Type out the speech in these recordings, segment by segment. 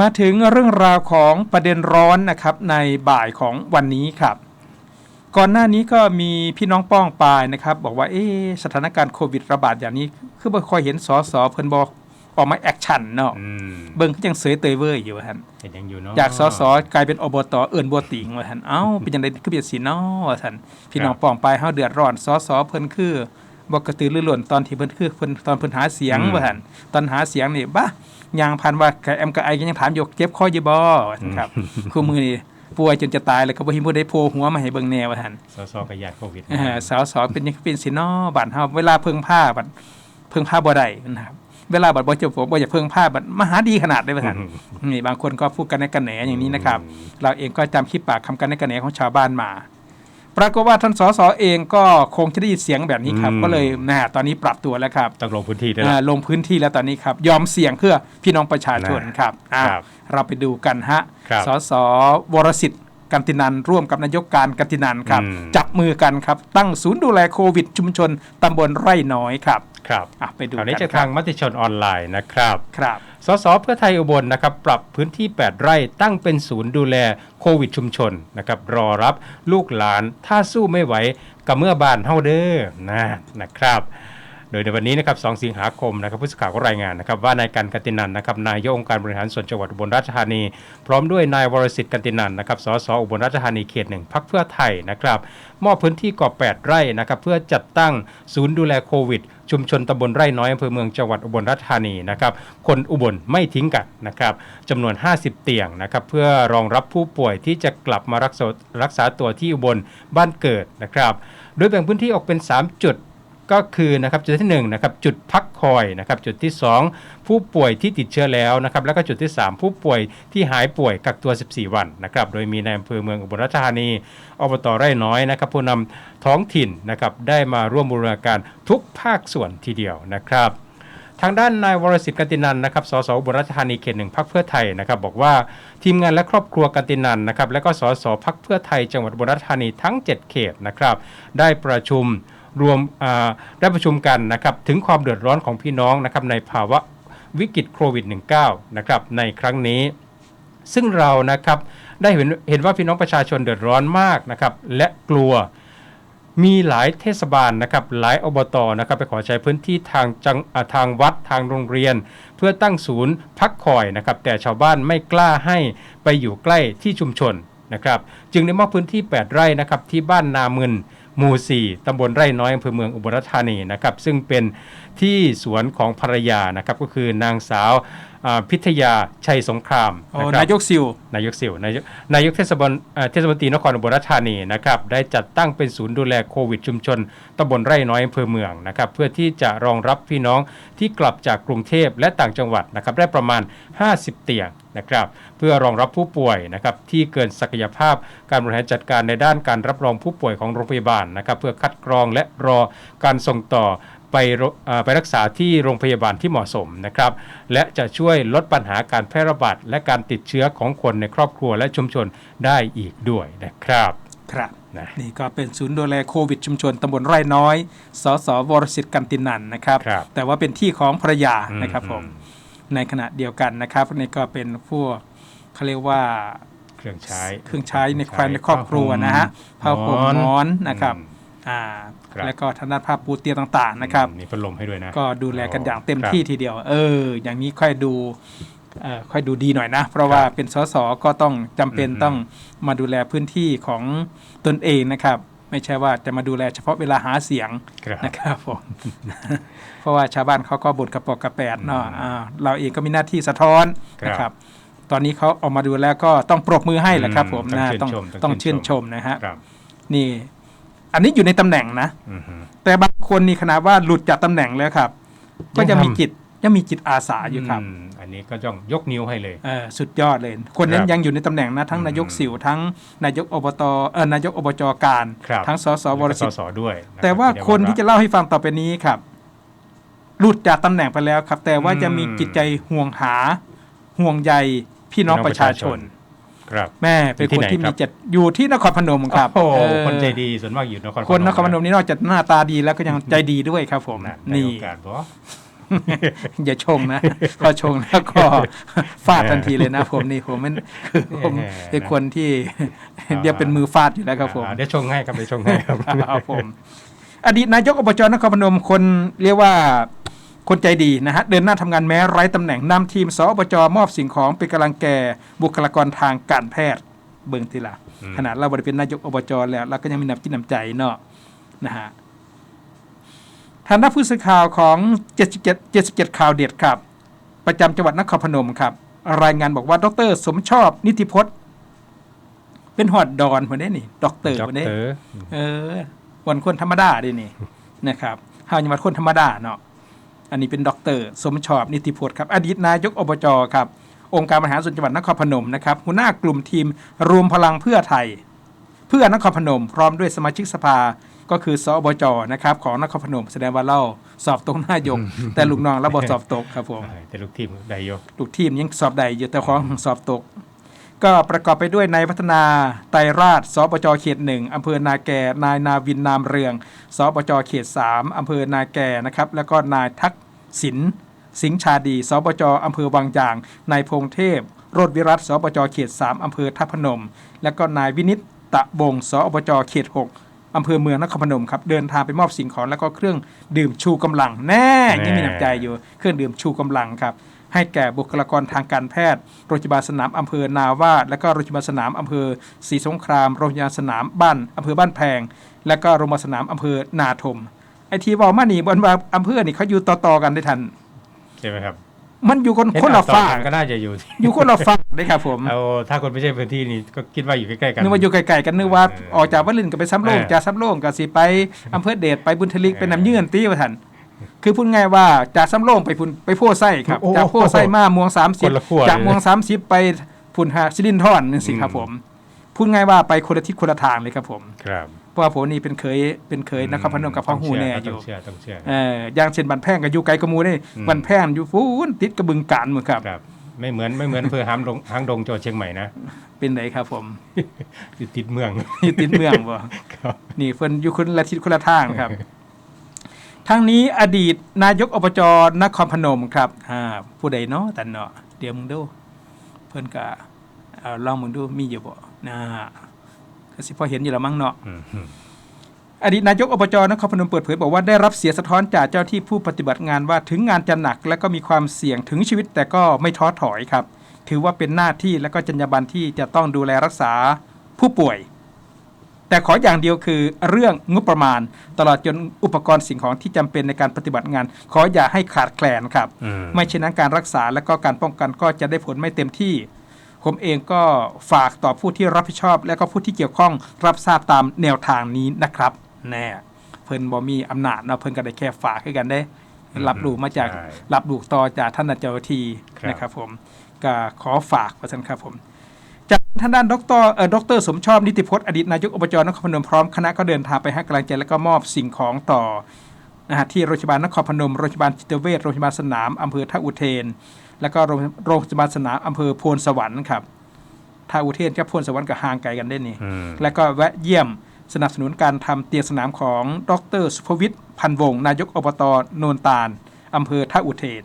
มาถึงเรื่องราวของประเด็นร้อนนะครับในบ่ายของวันนี้ครับ ก่อนหน้านี้ก็มีพี่น้องป้องปายนะครับ บอกว่าเอ๊ะสถานการณ์โควิดระบาดอย่างนี้ คือบ่ค่อยเห็นสอสอเพิ่นบอกออกมาแอคชั่นเนาะอืมเบิ่งคือยังเสยเตยเว้ยอยู่ว่าท่นเห็นยังอยู่เนาะจากสสกลายเป็นอบตเอิ่นบัวติงว่าท่นเอ้าเป็นจังไดคือเปลี่ยนสีเนาะว่าท่นพี่น้องป้องปายเฮาเดือดร้อนสสเพิ่นคือ บ่กระตือรือร้นตอนที่เพิ่นคือเพิ่นตอนเพิ่นหาเสียงว่าท่นตอนหาเสียงนี่บ้ายางพันว่าแกแอมกับไอก็ยังถามอยู่เจ็บคออยู่บ่ว่าซั่นครับคู่มือนี่ป่วยจนจะตายเลยก็บ่เห็นผู้ใดโผล่หัวมาให้เบิ่งแนวว่าท่นสสกับยาติโควิดเออสาวสอเป็นยังเป็นสิเนาะบ้านเฮาเวลาเพิ่งผ้าบัดเพิ่งผ้าบ่ได้นะครับเวลาบัดบ่จะบ่อยากเพิ่งผ้าบัดมหาดีขนาดได้ว่าท่นนี่บางคนก็พูดกันในกันแหนอย่างนี้นะครับ เราเองก็จำคลิปปากคำกันในกันแหนของชาวบ้านมา ปรากฏว่าท่านสสเองก็คงจะได้ยินเสียงแบบนี้ครับอืมก็เลยนะตอนนี้ปรับตัวแล้วครับต้องลงพื้นที่ด้วยอ่าละลงพื้นที่แล้วตอนนี้ครับ ยอมเสี่ยงเพื่อพี่น้องประชาชนนะครับอ่าครับเราไปดูกันฮะครับสสวรสิทธิ์กันตินันร่วมกับนายกการกันตินันครับอืมจับมือกันครับ ตั้งศูนย์ดูแลโควิด ชุมชนตำบลไร่น้อยครับ ครับอะไปดูคราวนี้กัจะนคทารับงมติชนออนไลน์นะครับครับ สสเพื่อไทยอุบลนะครับปรับพื้นที่ 8 ไร่ตั้งเป็นศูนย์ดูแลโควิดชุมชนนะครับรอรับลูกหลานถ้าสู้ไม่ไหวกับเมื่อบานเฮาเด้อนะนะครับ โดยในวันนี้นะครับ 2 สิงหาคมนะครับผู้สื่อข่าวก็รายงานนะครับว่านายกันกตินันนะครับนายกองค์การบริหารส่วนจังหวัดอุบลราชธานี พร้อมด้วยนายวรสิทธิ์กันตินันนะครับสสอุบลราชธานีเขตหนึ่งพักเพื่อไทยนะครับมอบพื้นที่กว่า8ไร่นะครับเพื่อจัดตั้งศูนย์ดูแลโควิด ชุมชนตำบลไร่น้อยอำเภอเมืองจังหวัดอุบลราชธานีนะครับคนอุบลไม่ทิ้งกันนะครับจำนวน 50 เตียงนะครับเพื่อรองรับผู้ป่วยที่จะกลับมารักษารักษาตัวที่อุบลบ้านเกิดนะครับโดยแบ่งพื้นที่ออกเป็น 3 จุด ก็คือนะครับจุดที่1นะครับจุดพักคอยนะครับจุดที่ 2 ผู้ป่วยที่ติดเชื้อแล้วนะครับแล้วก็จุดที่ 3 ผู้ป่วยที่หายป่วยกักตัว 14 วันนะครับโดยมีในอำเภอเมืองอุบลราชธานีอบตไร่น้อยนะครับผู้นำท้องถิ่นนะครับได้มาร่วมบูรณาการทุกภาคส่วนทีเดียวนะครับทางด้านนายวรสิทธิ์กันตินันนะครับ สสอุบลราชธานีเขตหนึ่งพักเพื่อไทยนะครับ บอกว่าทีมงานและครอบครัวกันตินันนะครับ และก็สสพักเพื่อไทยจังหวัดอุบลราชธานีทั้ง 7 เขตนะครับ ได้ประชุม รวมได้ประชุมกันนะครับถึงความเดือดร้อนของพี่น้องนะครับในภาวะวิกฤตโควิด -19 นะครับในครั้งนี้ ซึ่งเรานะครับได้เห็นเห็นว่าพี่น้องประชาชนเดือดร้อนมากนะครับและกลัวมีหลายเทศบาลนะครับหลายอบตนะครับไปขอใช้พื้นที่ทางจังทางวัดทางโรงเรียน เพื่อตั้งศูนย์พักคอยนะครับแต่ชาวบ้านไม่กล้าให้ไปอยู่ใกล้ที่ชุมชนนะครับจึงได้มอบพื้นที่ 8 ไร่นะครับที่บ้านนามึน หมู่ 4 ตำบลไร่น้อยอำเภอเมืองอุบลราชธานีนะครับซึ่งเป็นที่สวนของภรรยานะครับก็คือนางสาว พิทยาชัยสงครามโอ้นะครับนายกซิวนายกสิวนายกนายกเทศบาลเอ่อเทศมนตรีนครอุบลราชธานีนะครับได้จัดตั้งเป็นศูนย์ดูแลโควิดชุมชนตำบลไร่น้อยอำเภอเมืองนะครับเพื่อที่จะรองรับพี่น้องที่กลับจากกรุงเทพและต่างจังหวัดนะครับได้ประมาณ 50 เตียงนะครับเพื่อรองรับผู้ป่วยนะครับที่เกินศักยภาพการบริหารจัดการในด้านการรับรองผู้ป่วยของโรงพยาบาลนะครับเพื่อคัดกรองและรอการส่งต่อ ไปโรเอ่อไปรักษาที่โรงพยาบาลที่เหมาะสมนะครับและจะช่วยลดปัญหาการแพร่ระบาดและการติดเชื้อของคนในครอบครัวและชุมชนได้อีกด้วยนะครับครับนะนี่ก็เป็นศูนย์ดูแลโควิด ชุมชนตำบลไร่น้อย สสวรสิทธิ์กันตินันนะครับครับแต่ว่าเป็นที่ของภรรยาอืมนะครับผมอืมในขณะเดียวกันนะครับนี่ก็เป็นพวกเขาเรียกว่าเครื่องใช้เครื่องใช้ในความในครอบครัวนะฮะผ้าห่มหมอนนะครับ อืมอ่าครับ แล้วก็ทางด้านผ้าปูเตียงต่างๆนะครับ มีพัดลมให้ด้วยนะก็ดูแลกันอย่างเต็มครับที่ทีเดียว เออ อย่างนี้ค่อยดูเอ่อค่อยดูดีหน่อยนะ เพราะว่าครับเป็นสสก็ต้องจำเป็นอืม ต้องมาดูแลพื้นที่ของตนเองนะครับ ไม่ใช่ว่าจะมาดูแลเฉพาะเวลาหาเสียงครับ นะครับผม เพราะว่าชาวบ้านเขาก็บ่นกระปอกกระแปดเนาะอืมอ่าเราเองก็มีหน้าที่สะท้อนครับนะครับ ตอนนี้เขาออกมาดูแล้วก็ต้องปรบมือให้แหละครับ ผมอืมนะต้ต้อองงชื่นชมต้องต้องชื่ชื่นนชชมมนะฮะ ครับ นี่ อันนี้อยู่ในตำแหน่งนะอือฮึแต่บางคนนี่ขนาดว่าหลุดจากตำแหน่งแล้วครับ ก็ยังมียังทำจิตยังมีจิตอาสาอยู่ครับอืมอันนี้ก็ต้องยกนิ้วให้เลยเออสุดยอดเลย คนนั้นครับยังอยู่ในตำแหน่งนะทั้งอืมนายกสิวทั้งนายกอบตเออนายกอบจการครับทั้งสสวรแล้วก็สิสทธิ์สด้วยะรับแต่ว่าได้คนที่จะเล่าให้ฟังต่อไปนี้ครับหลุดจากตำแหน่งไปแล้วครับ แต่ว่าอืมจะมีจิตใจห่วงหาห่วงใยพี่น้องพี่น้องประชาชน ครับ แม่เป็นอยู่คนที่ที่ไหนครัมีบจิตอยู่ที่นครพนมครับโอ้โหเออคนใจดีส่วนมากอยู่นครคนนครพนมนี่นอกจากหน้าตาดีแล้วก็ยังใจดีด้วยครับผมนะได้นี่โอกาสบออย่าชงนะพอชงแล้วก็ฟาดทันทีเลยนะผมนี่ผมมันคือผมเป็นคนที่เดี๋ยวเป็นมือฟาดอยู่แล้วครับผมอ่าเดี๋ยวชงให้ครับเดี๋ยวชงให้ครับครับผม อดีตนายกอบจนครพนมคนเรียกว่า คนใจดีนะฮะเดินหน้าทำงานแม้ไร้ตำแหน่งนำทีมสอบจมอบสิ่งของเป็นกำลังแก่บุคลากรทางการแพทย์เบิ่งทีละอืมขนาดเราบริเป็นนายกอบจแล้วเราก็ยังมีน้ำจิตน้ำใจเนาะนะฮะทางด้านผู้สื่อข่าวของ 77 77 ข่าวเด็ดครับ ประจำจังหวัดนครพนมครับ รายงานบอกว่าดร สมชอบนิติพจน์ เป็นหอดดอนคนนี้นี่ด็อกเตอร์ด็อกคนนี้เตอร์เออวันคนธรรมดาดินี่นะครับเฮายังมาคนธรรมดาเนาะ อันนี้เป็นด็อกเตอร์สมชอบนิติพจน์ครับอดีตนายกอบจครับองค์การบริหารส่วนจังหวัดนครพนมนะครับหัวหน้ากลุ่มทีมรวมพลังเพื่อไทย เพื่อนครพนม พร้อมด้วยสมาชิกสภาก็คือสอบจนะครับของนครพนมแสดงว่าเราสอบตกนายก แต่ลูกน้องเราบ่สอบตกครับผมแต่ลูกทีมได้อยกลูกทีมยังสอบได้อยู่แต่ของสอบตก ก็ประกอบไปด้วยนายพัฒนาไตรราช สปจเขตหนึ่งอำเภอนาแก่ นายนาวินนามเรือง สปจเขตสามอำเภอนาแก่นะครับ แล้วก็นายทักษิณสิงห์ชาดี สปจอำเภอวังยาง นายพงเทพโรดวิรัตสปจเขตสามอำเภอทับพนม แล้วก็นายวินิตตะบง สปจเขตหก อำเภอเมืองนครพนมครับเดินทางไปมอบสิ่งของแล้วก็เครื่องดื่มชูกำลังแน่ยังมีน้ำใจอยู่เครื่องดื่มชูกำลังครับให้แก่บุคลากรทางการแพทย์ โรงพยาบาลสนามอำเภอนาวาดและก็โรงพยาบาลสนามอำเภอศรีสงคราม โรงพยาบาลสนามบ้านอำเภอบ้านแพง และก็โรงพยาบาลสนามอำเภอนาทม ไอทีบอกมานี่บนว่าอำเภอนี่เขาอยู่ต่อๆกันได้ทันใช่ไหมครับ มันอยู่คนเห็คนละต่อฝั่งกันก็น่าจะอยู่ที่อยู่คนละฝั่งได้ครับผมเอาถ้าคนไม่ใช่พื้นที่นี่ก็คิดว่าอยู่ใกล้ๆกันนึกว่าอยู่ไกลๆกันนึกว่าเออออกจากวัดลินก็ไปซ้ำโลงเออจากซ้ำโลงก็สิไปอำเภอเดชไปบุญทลิกเออไปน้ำเยื่อนตีว่าทันคือพูดง่ายว่าจากซ้ำโลงไปพุ่นไปโพไส้ครับโอ้จากโพไส้มาม่วงสามสิบคนละขั้วจากเลยม่วงสามสิบไปพุ่นหาซิลินทอนนึงสิครับอืมผมพูดง่ายว่าไปคนละทิศคนละทางเลยครับผมครับ เพราะว่าผมนี่เป็นเคยเป็นเคยนะครับพนมกับพ่อหูแน่อยู่ต้องเชื่อต้องเชื่อเอออย่างเช่นบันแพงกับอยู่ไกลกระมูนี่อืมบันแพงอยู่ฟูนติดกระบึงการเหมือนครับครับไม่เหมือนไม่เหมือนอำเภอหามดงหางดงจังหวัดเชียงใหม่นะเป็นไหนครับผมอยู่ติดเมืองอยู่ติดเมืองบ่ครับนี่เพิ่นอยู่คนละทิศคนละทางครับทั้งนี้อดีตนายกอบจนครพนมครับอ่าผู้ใดเนาะตันเนาะเดี๋ยวมึงดู เพิ่นก็เอาลองมึงดูมีอยู่บ่นะ ก็สิพอเห็นอยู่แล้วมั้งเนาะอืมอดีตนายกอบจนครพนมเปิดเผยบอกว่าได้รับเสียงสะท้อนจากเจ้าที่ผู้ปฏิบัติงานว่าถึงงานจะหนัก และก็มีความเสี่ยงถึงชีวิตแต่ก็ไม่ท้อถอยครับ ถือว่าเป็นหน้าที่และก็จรรยาบรรณที่จะต้องดูแลรักษาผู้ป่วย แต่ขออย่างเดียวคือเรื่องงบประมาณ ตลอดจนอุปกรณ์สิ่งของที่จำเป็นในการปฏิบัติงาน ขออย่าให้ขาดแคลนครับอืมไม่เช่นนั้นการรักษาและก็การป้องกันก็จะได้ผลไม่เต็มที่ ผมเองก็ฝากต่อผู้ที่รับผิดชอบ และก็ผู้ที่เกี่ยวข้องรับทราบตามแนวทางนี้นะครับแน่เพิ่นบ่มีอำนาจเนาะเพิ่นก็ได้แค่ฝากให้กันได้ รับรู้มาจากใช่รับรู้ต่อจากท่านเจ้าหน้าที่ครับนะครับผมก็ขอฝากว่าซั่นครับผมจากทางด้านดรเอ่อดรสมชอบนิติพจน์อดีตนายกอบจนครพนมพร้อมคณะก็เดินทางไปให้กำลังใจและก็มอบสิ่งของต่อนะฮะที่โรงพยาบาลนครพนมโรงพยาบาลจิตเวชโรงพยาบาลสนามอำเภอท่าอุเทน แล้วก็โรงโรงพยาบาลสนามอำเภอโพนสวรรค์ครับท่าอุเทนกับโพนสวรรค์ก็ห่างไกลกันได้นี่อืมและก็แวะเยี่ยมสนับสนุนการทำเตียงสนามของดรสุภวิทย์พันวงศ์นายกอบตโนนตาลอำเภอท่าอุเทน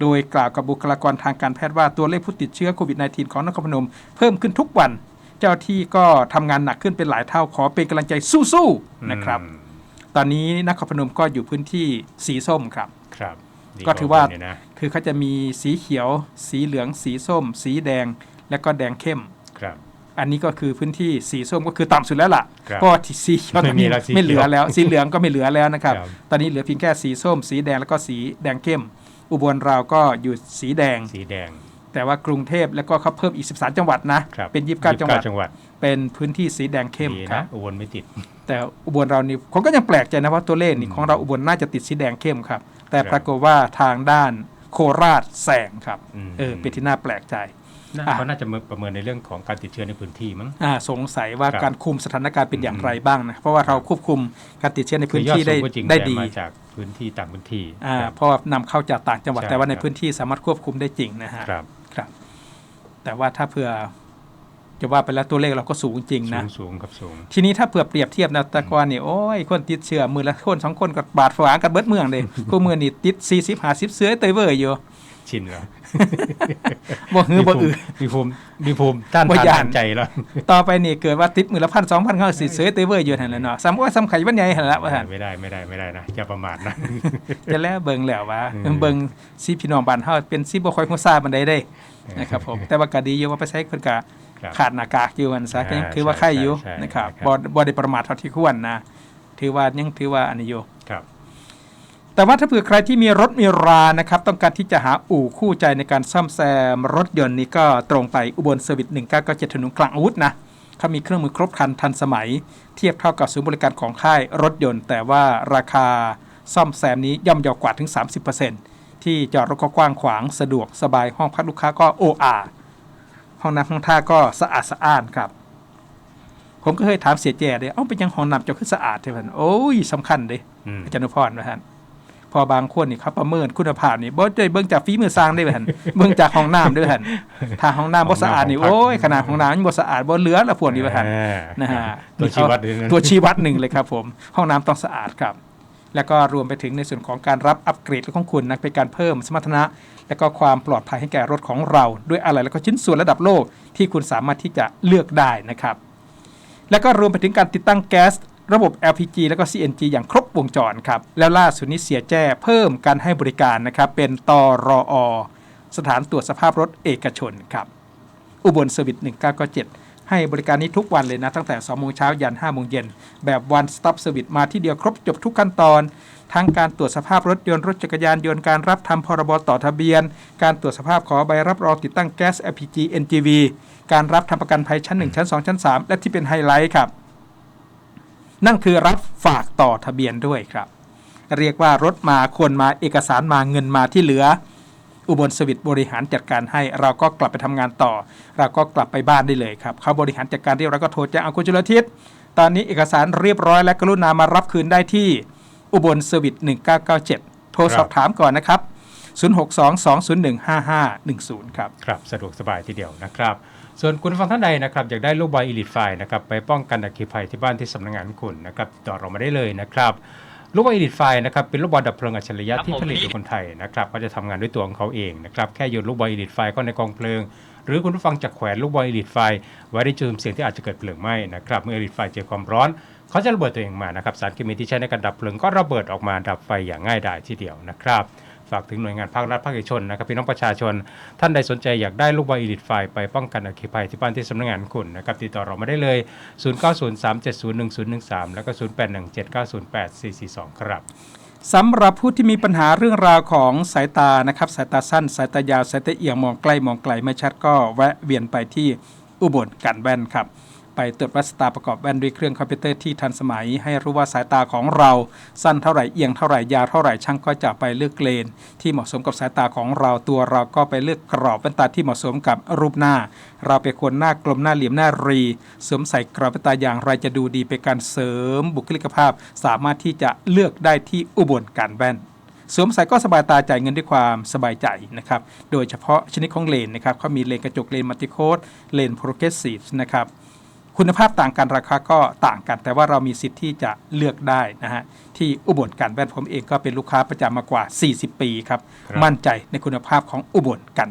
โดยกล่าวกับบุคลากรทางการแพทย์ว่าตัวเลขผู้ติดเชื้อโควิด -19 ของนครพนมเพิ่มขึ้นทุกวัน เจ้าที่ก็ทำงานหนักขึ้นเป็นหลายเท่าขอเป็นกำลังใจสู้ๆนะครับอืมตอนนี้นครพนมก็อยู่พื้นที่สีส้มครับครับดี ก็ถือว่าเนี่ยนะคือเขาจะมีสีเขียว สีเหลือง สีส้ม สีแดง และก็แดงเข้มครับอันนี้ก็คือพื้นที่สีส้มก็คือต่ำสุดแล้วล่ะครับเพราะว่าสีเขียวตอนนี้ไม่มีแล้วสีไม่เหลือเขียวแล้ว สีเหลืองก็ไม่เหลือแล้วนะครับครับ ตอนนี้เหลือเพียงแค่สีส้ม สีแดงแล้วก็สีแดงเข้ม อุบลเราก็อยู่สีแดง สีแดง แต่ว่ากรุงเทพแล้วก็เขาเพิ่มอีก 13 จังหวัดนะครับเป็น 29 จังหวัดจังหวัด เป็นพื้นที่สีแดงเข้มดีครันะบอุบลไม่ติด แต่อุบลเรานี่ผมก็ยังแปลกใจนะว่าตัวเลขนี่อืมของเราอุบลน่าจะติดสีแดงเข้มครับ แต่ครับปรากฏว่าทางด้านโคราชแสงครับอืมเออเป็นที่น่าแปลกใจน่าอะเขาน่าจะประเมินในเรื่องของการติดเชื้อในพื้นที่มั้งอ่าสงสัยว่าครับการคุมสถานการณ์เป็นอย่างอืมไรบ้างนะเพราะว่าเราควบคุมการติดเชื้อในพื้นที่คือยอได้สูงก็จริงได้แต่ดีมาจากพื้นที่ต่างพื้นที่อ่าครับเพราะว่านำเข้าจากต่างจังหวัดใช่แต่ว่าในครับพื้นที่สามารถควบคุมได้จริงนะฮะครับครับแต่ว่าถ้าเผื่อ จจะว่าไปแล้วตัวเลขเราก็สูงจริงสูนะงสูงครับสูง ทีนี้ถ้าเผื่อเปรียบเทียบนะแต่ก่อนนี่โอ้ยคนติดเชื้อมือละคนสองคนกับบาดฝางกันเบิดเมืองเลยคู่มือนี่ติด40 50เสื้อเตยเวอร์อยู่ชินแล้วบ่ฮือบ่อือมีภูมิมีภูมิต้านบ่ทานย้านทางใจแล้ว ต่อไปนี่เกิดว่าติดมือละพันสองพันเขาสิเสื้อเตยเวอร์อยู่หั่นแหละเนาะซ้ำว่าซ้ำไข่วันใหญ่หั่นละว่าหั่นไม่ได้ไม่ได้ไม่ได้นะอย่าประมาทนะจะแล้วเบิ่งแล้วว่าอืมเบิ่งสิพี่น้องบ้านเฮาเป็นสิบ่ค่อยฮู้ทราบปานใดเด้นะครับผมแต่ว่าก็ดีอยู่ว่าไปใช้เพิ่นก็ครับ ขาดหน้ากากอยู่มันซะก็ยังอ่าถือว่าไข่อยู่ใช่ใช่นะครับครับบ่บ่ได้ประมาทเท่าที่ควรนะ ถือว่ายังถือว่าอันนี้อยู่ครับแต่ว่าถ้าเผื่อใครที่มีรถมีรานะครับ ต้องการที่จะหาอู่คู่ใจในการซ่อมแซมรถยนต์นี่ก็ตรงไปอุบลเซอร์วิส1997ถนนกลางอาวุธนะเขามีเครื่องมือครบครันทันสมัย เทียบเท่ากับศูนย์บริการของค่ายรถยนต์ แต่ว่าราคาซ่อมแซมนี้ย่อมเยาวกว่าถึง 30%ที่จอดรถก็กว้างขวางสะดวกสบายห้องพักลูกค้าก็โออา ห้องน้ำห้องท่าก็สะอาดสะอ้านครับ ผมก็เคยถามเสียแจ่เลยเอ้าเป็นยังห้องน้ำเจ้าคือสะอาดเท่านั้นโอ้ยสำคัญเลยอืมอาจารย์นุพรนะฮะพอบางคนนี่เขาประเมินคุณภาพนี่บ่ได้เบิ่งจากฝีมือสร้างได้หั่นเบิ่งจากห้องน้ำด้วยหั่นถ้าห้องน้ำบ่สะอาดนี่ห้องน้ำโอ้ยขนาดห้องน้ำยังบ่สะอาดบ่เหลือละพวกนี้ว่าหั่นอ่านะฮะตัวชี้วัดเลยนะตัวชี้วัดหนึ่งเลยครับ ผม ห้องน้ำต้องสะอาดครับ แล้วก็รวมไปถึงในส่วนของการรับอัปเกรดของคุณนะเป็นการเพิ่มสมรรถนะ และก็ความปลอดภัยให้แก่รถของเราด้วยอะไรแล้วก็ชิ้นส่วนระดับโลกที่คุณสามารถที่จะเลือกได้นะครับ แล้วก็รวมไปถึงการติดตั้งแก๊สระบบ LPG แล้วก็ CNG อย่างครบวงจรครับ แล้วล่าสุดนี้เสียแจ้เพิ่มการให้บริการนะครับ เป็นตอรออสถานตรวจสภาพรถเอกชนครับ อุบลเซอร์วิส1997 ให้บริการนี้ทุกวันเลยนะ ตั้งแต่2โมงเช้ายัน5โมงเย็นแบบ one stop service มาที่เดียวครบจบทุกขั้นตอน ทั้งการตรวจสภาพรถยนต์รถจักรยานยนต์การรับทำพรบต่อทะเบียน การตรวจสภาพขอใบรับรองติดตั้งแก๊ส LPG NGV การรับทำประกันภัยชั้น 1 ชั้น 2 ชั้น 3 และที่เป็นไฮไลท์ครับ นั่นคือรับฝากต่อทะเบียนด้วยครับ เรียกว่ารถมาคนมาเอกสารมาเงินมาที่เหลือ อุบลสวิตบริหารจัดการให้ เราก็กลับไปทำงานต่อ เราก็กลับไปบ้านได้เลยครับเขาบริหารจัดการเรียบร้อยก็โทรแจ้งเอาคุณจุลทิศตอนนี้เอกสารเรียบร้อยและกรุณามารับคืนได้ที่อุบลสวิต1997 โทรสอบถามก่อนนะครับ 062-201-5510 ครับ ครับ สะดวกสบายทีเดียวนะครับ ส่วนคุณฟังท่านใดนะครับอยากได้ลูกบอลอีลิทไฟนะครับไปป้องกันอัคคีภัยที่บ้านที่สำนักงานคุณนะครับติดต่อเรามาได้เลยนะครับ ลูกบอลอีลิทไฟนะครับเป็นลูกบอลดับเพลิงอัจฉริยะครับที่ผม ผลิตโดยคนไทยนะครับก็จะทำงานด้วยตัวของเขาเองนะครับแค่โยนลูกบอลอีลิทไฟเข้าในกองเพลิง หรือคุณผู้ฟังจะแขวนลูกบอลอีลิทไฟไว้ในจุดเสี่ยงที่อาจจะเกิดเพลิงไหม้นะครับเมื่ออีลิทไฟเจอความร้อน เขาจะระเบิดตัวเองมานะครับสารเคมีที่ใช้ในการดับเพลิงก็ระเบิดออกมาดับไฟอย่างง่ายดายทีเดียวนะครับฝากถึงหน่วยงานภาครัฐภาคเอกชนนะครับพี่น้องประชาชน ท่านใดสนใจอยากได้ลูกบอลอีลิทไฟไปป้องกันอัคคีภัยที่บ้านที่สำนักงานคุณนะครับติดต่อเรามาได้เลย 0903701013 แล้วก็ 0817908442 ครับสำหรับผู้ที่มีปัญหาเรื่องราวของสายตานะครับสายตาสั้น สายตายาวสายตาเอียงมองใกล้มองไกลไม่ชัดก็แวะเวียนไปที่อุบลกันแว่นครับ ไปตรวจวัดสตาประกอบแว่นด้วยเครื่องคอมพิวเตอร์ที่ทันสมัย ให้รู้ว่าสายตาของเรา สั้นเท่าไหร่เอียงเท่าไหร่ยาวเท่าไหร่ช่างก็จะไปเลือกเลน ที่เหมาะสมกับสายตาของเราตัวเราก็ไปเลือกกรอบแว่นตาที่เหมาะสมกับรูปหน้า เราเป็นคนหน้ากลมหน้าเหลี่ยมหน้ารีสวมใส่กรอบแว่นตาอย่างไรจะดูดีเป็นการเสริมบุคลิกภาพ สามารถที่จะเลือกได้ที่อุบลการแว่นสวมใส่ก็สบายตาจ่ายเงินด้วยความสบายใจนะครับ โดยเฉพาะชนิดของเลนนะครับเขามีเลนกระจกเลนมัลติโคดเลนโปรเกรสซีฟนะครับ คุณภาพต่างกันราคาก็ต่างกัน แต่ว่าเรามีสิทธิ์ที่จะเลือกได้นะฮะที่อุบลการแว่นผมเองก็เป็นลูกค้าประจำมากว่า 40 ปีครับครับมั่นใจในคุณภาพของอุบลการ